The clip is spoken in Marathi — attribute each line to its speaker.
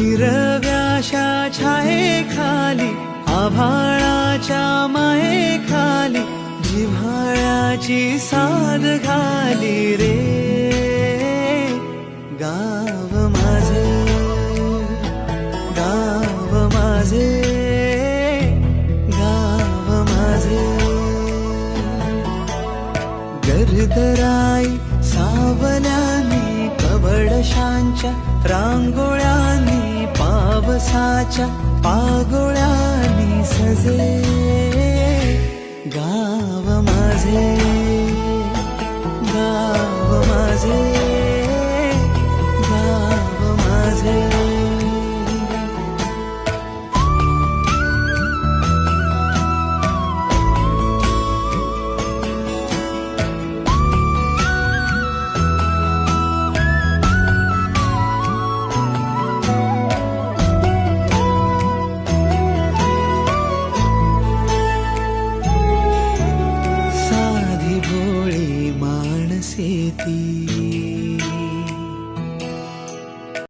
Speaker 1: हिरव्याशा छाये खाली आभाळाच्या माये खाली जिव्हाळ्याची साध घाली रे. गाव माझे गाव माझे गाव माझे. गर्दराई सावल्यानी कवडशांच्या रांगोळ्या पावसाच्या पागोळ्यानी सजे गाव माझे. necesitas.